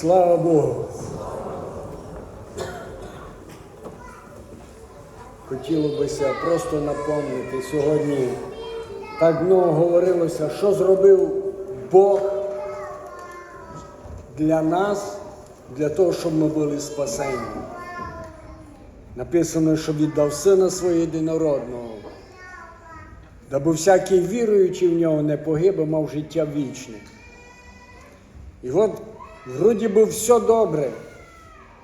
Слава Богу. Хотіло бися просто напомнити сьогодні. Так много говорилося, що зробив Бог для нас, для того, щоб ми були спасені. Написано, що віддав сина свого єдинородного, даби всякий віруючий в нього не погиб, мав життя вічне. І от вроді би все добре.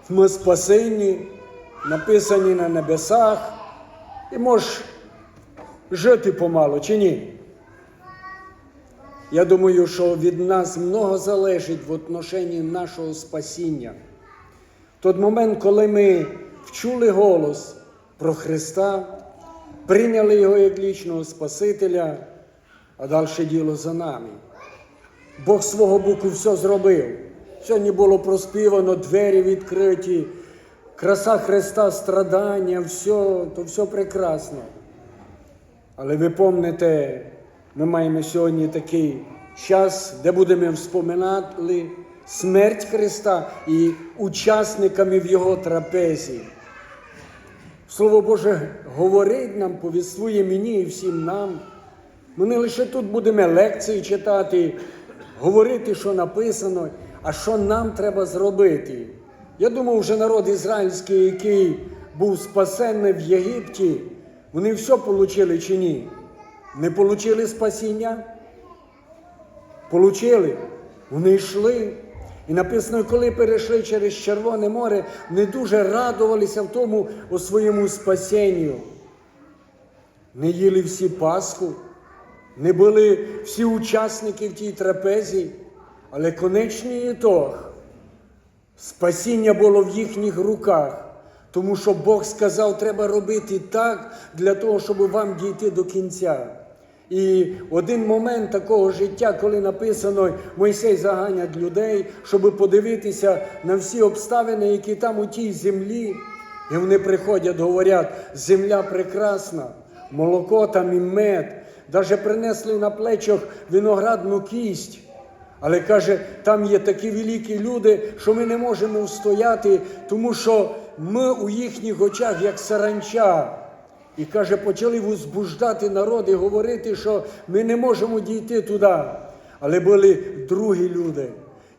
Ми спасені, написані на небесах, і можеш жити помалу, чи ні? Я думаю, що від нас много залежить в отношенні нашого спасіння. Той момент, коли ми вчули голос про Христа, прийняли Його як лічного Спасителя, а далі діло за нами. Бог свого боку все зробив. Сьогодні було проспівано, двері відкриті, краса Христа, страдання, все, то все прекрасно. Але ви пам'ятаєте, ми маємо сьогодні такий час, де будемо вспоминати смерть Христа і учасниками в Його трапезі. Слово Боже говорить нам, повіствує мені і всім нам. Ми не лише тут будемо лекції читати, говорити, що написано, а що нам треба зробити. Я думаю, вже народ ізраїльський, який був спасенний в Єгипті, вони все отримали чи ні? Не отримали спасіння? Получили. Вони йшли. І написано, коли перейшли через Червоне море, вони дуже радувалися в тому у своєму спасінню. Не їли всі Пасху, не були всі учасники в тій трапезі, але конечний ітог спасіння було в їхніх руках, тому що Бог сказав, треба робити так для того, щоб вам дійти до кінця. І один момент такого життя, коли написано Мойсей заганять людей, щоб подивитися на всі обставини, які там у тій землі, і вони приходять, говорять, земля прекрасна, молоко там і мед, навіть принесли на плечах виноградну кість. Але каже, там є такі великі люди, що ми не можемо встояти, тому що ми у їхніх очах як саранча. І каже, почали возбуждати народ і говорити, що ми не можемо дійти туди. Але були другі люди,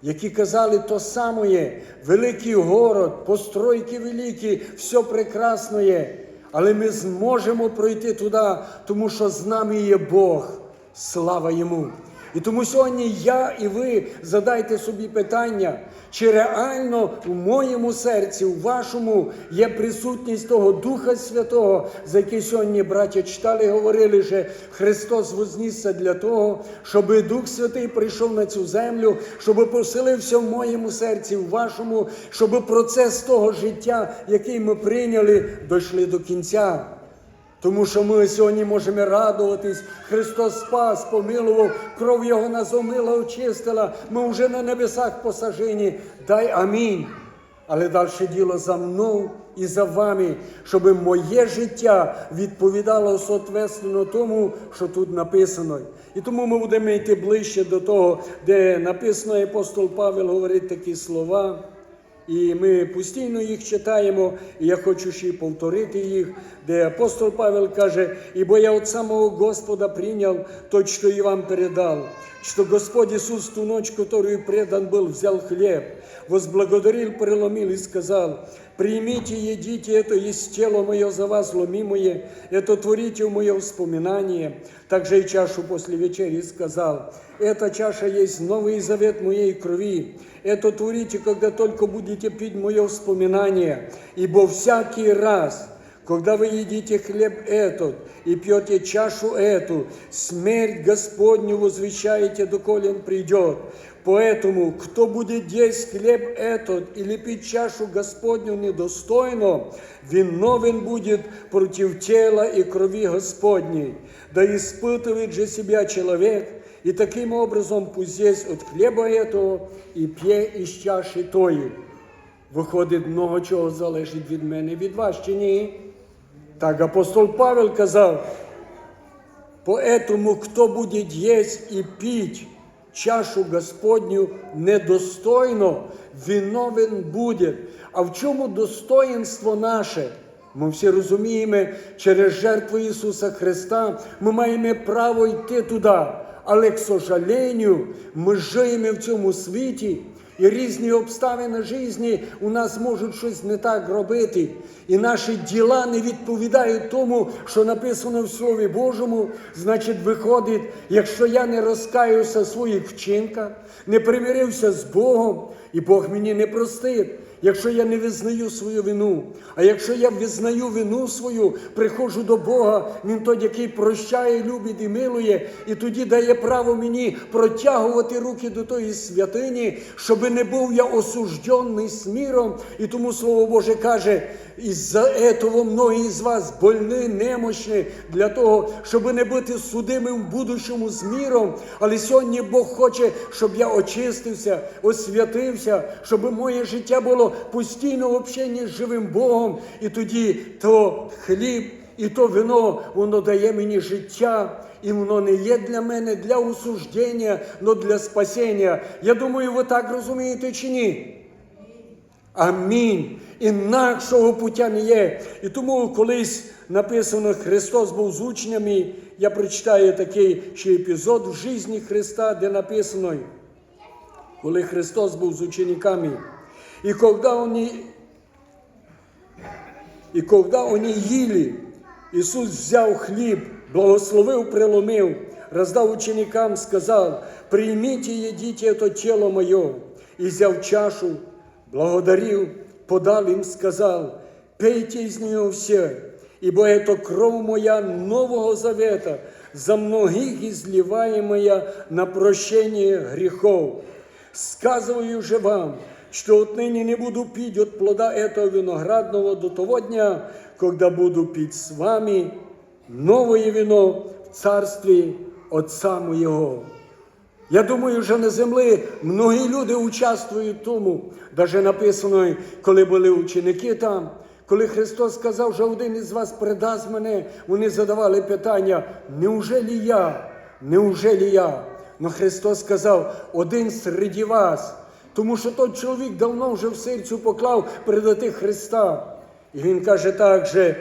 які казали то саме великий город, постройки великі, все прекрасно є. Але ми зможемо пройти туди, тому що з нами є Бог. Слава йому! І тому сьогодні я і ви задайте собі питання, чи реально в моєму серці, у вашому є присутність того Духа Святого, за який сьогодні браття читали говорили, що Христос вознісся для того, щоб Дух Святий прийшов на цю землю, щоб поселився в моєму серці, в вашому, щоб процес того життя, який ми прийняли, дійшли до кінця. Тому що ми сьогодні можемо радуватись, Христос спас, помилував, кров Його нас омила, очистила, ми вже на небесах посажені. Дай амінь. Але далі діло за мною і за вами, щоб моє життя відповідало соответственно тому, що тут написано. І тому ми будемо йти ближче до того, де написано апостол Павел говорить такі слова. І ми постійно їх читаємо, і я хочу ще й повторити їх, де апостол Павел каже, «Ібо я от самого Господа прийняв то, что и вам передал, что Господь Иисус ту ночь, которую предан был, взял хлеб, возблагодарил, преломил и сказал, «Примите, едите, это есть тело мое за вас ломимое, это творите в мое вспоминание». Также и чашу после вечери сказал, «Эта чаша есть новый завет моей крови, это творите, когда только будете пить мое вспоминание, ибо всякий раз, – когда вы едите хлеб этот и пьете чашу эту, смерть Господню возвещаете, доколе Он придет. Поэтому, кто будет есть хлеб этот или пить чашу Господню недостойно, виновен будет против тела и крови Господней. Да испытывает же себя человек, и таким образом пусть есть от хлеба этого и п'є із чаші тої. Виходить, много чого залежить від мене, від вас чи ні? Так апостол Павел казав, поэтому кто будет есть и пить чашу Господню недостойно, виновен буде. А в чому достоїнство наше? Ми всі розуміємо, через жертву Ісуса Христа ми маємо право йти туди. Але, к сожалению, ми живемо в цьому світі, і різні обставини житті у нас можуть щось не так робити. І наші діла не відповідають тому, що написано в Слові Божому. Значить, виходить, якщо я не розкаюся в своїх вчинках, не примирився з Богом, і Бог мені не простить. Якщо я не визнаю свою вину, а якщо я визнаю вину свою, приходжу до Бога, Він той, який прощає, любить і милує, і тоді дає право мені протягувати руки до тої святині, щоби не був я осужденний сміром. І тому Слово Боже каже, із-за этого многі з вас больні, немощні, для того, щоб не бути судимим в будущому з міром. Але сьогодні Бог хоче, щоб я очистився, освятився, щоб моє життя було постійно в общенні з живим Богом. І тоді то хліб і то вино, воно дає мені життя. І воно не є для мене для осуждення, але для спасіння. Я думаю, ви так розумієте чи ні? Амінь. Інакшого пуття не є. І тому колись написано, Христос був з учнями. Я прочитаю такий ще епізод в житті Христа, де написано, коли Христос був з учениками. И когда они, и когда они їли, Ісус взяв хліб, благословив, преломив, роздав ученикам, сказав, прийміть і їдіть это тіло моє, і взяв чашу, благодарив, подал им, сказал, пейте из нее все, ибо это кровь моя нового завета, за многих изливаемая на прощение грехов. Сказываю же вам, что отныне не буду пить от плода этого виноградного до того дня, когда буду пить с вами новое вино в царстве Отца моего. Я думаю, що на землі многі люди участвують в тому. Даже написано, коли були ученики там, коли Христос сказав, що один із вас предасть мене, вони задавали питання, неужели я? Неужели я? Но Христос сказав, один серед вас. Тому що той чоловік давно вже в серцю поклав передати Христа. І він каже так же,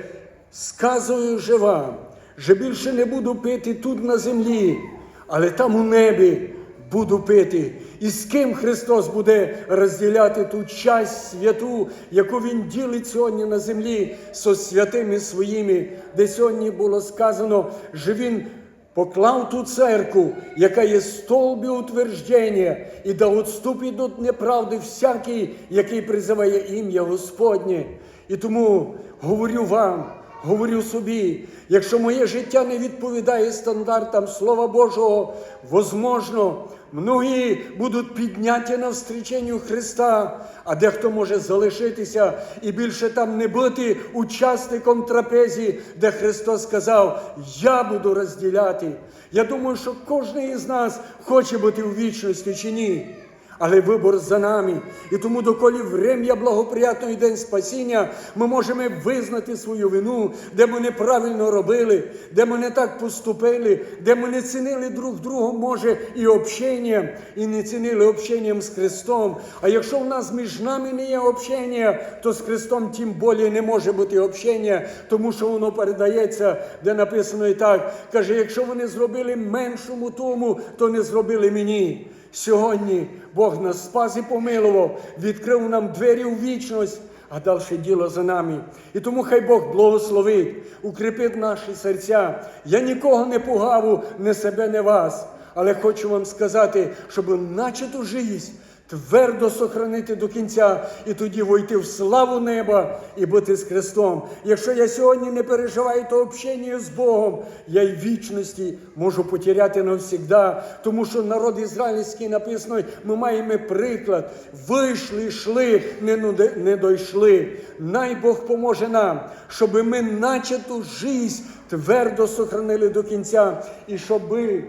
сказую же вам, що більше не буду пити тут на землі, але там у небі буду пити. І з ким Христос буде розділяти ту часть святу, яку Він ділить сьогодні на землі со святими своїми, де сьогодні було сказано, що Він поклав ту церкву, яка є столбі утверждення, і да відступить від неправди всякий, який призиває ім'я Господнє. І тому говорю вам, говорю собі, якщо моє життя не відповідає стандартам Слова Божого, возможно, многі будуть підняті на встреченню Христа, а дехто може залишитися і більше там не бути учасником трапезі, де Христос сказав: Я буду розділяти. Я думаю, що кожен із нас хоче бути у вічності чи ні. Але вибор за нами. І тому, доколі врем'я благоприятної день спасіння, ми можемо визнати свою вину, де ми неправильно робили, де ми не так поступили, де ми не цінили друг друга, може, і общенням, і не цінили общенням з Христом. А якщо в нас між нами не є общення, то з Христом тим більше не може бути общення, тому що воно передається, де написано і так. Каже, якщо вони зробили меншому тому, то не зробили мені. Сьогодні Бог нас спас і помилував, відкрив нам двері у вічність, а далі діло за нами. І тому хай Бог благословить, укріпить наші серця. Я нікого не пугаву, не себе, не вас. Але хочу вам сказати, щоб начату життя твердо сохранити до кінця і тоді войти в славу неба і бути з Христом. Якщо я сьогодні не переживаю то общення з Богом, я й вічності можу потеряти навсігда, тому що народ ізраїльський написано, ми маємо приклад. Вийшли, йшли, не, не дійшли. Най Бог поможе нам, щоб ми начату життя твердо сохранили до кінця, і щоби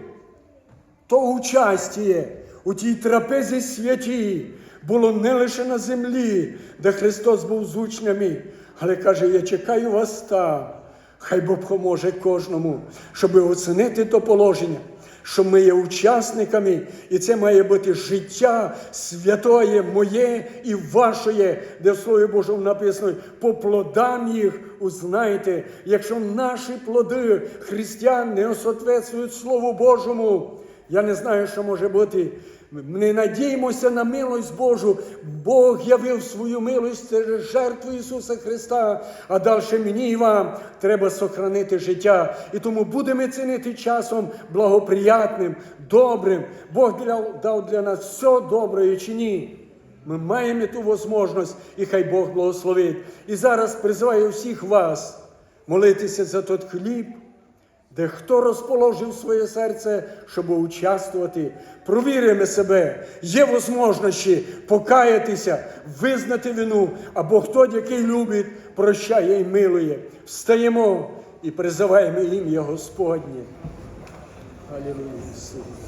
то участіє у тій трапезі святій було не лише на землі, де Христос був з учнями, але каже, я чекаю вас там. Хай Бог поможе кожному, щоб оцінити то положення, що ми є учасниками, і це має бути життя святоє, моє і вашоє, де в Слові Божому написано, по плодам їх узнаєте, якщо наші плоди християн не осответствують Слову Божому, я не знаю, що може бути. Ми надіємося на милость Божу. Бог явив свою милость через жертву Ісуса Христа. А далі мені і вам треба сохранити життя. І тому будемо цінити часом благоприятним, добрим. Бог дав для нас все добре чи ні. Ми маємо ту можливість, і хай Бог благословить. І зараз призиваю всіх вас молитися за той хліб, де хто розположив своє серце, щоб участвувати. Провіримо себе, є можливості покаятися, визнати вину, або хто, який любить, прощає і милує. Встаємо і призиваємо ім'я Господнє. Алілуя. Ісус.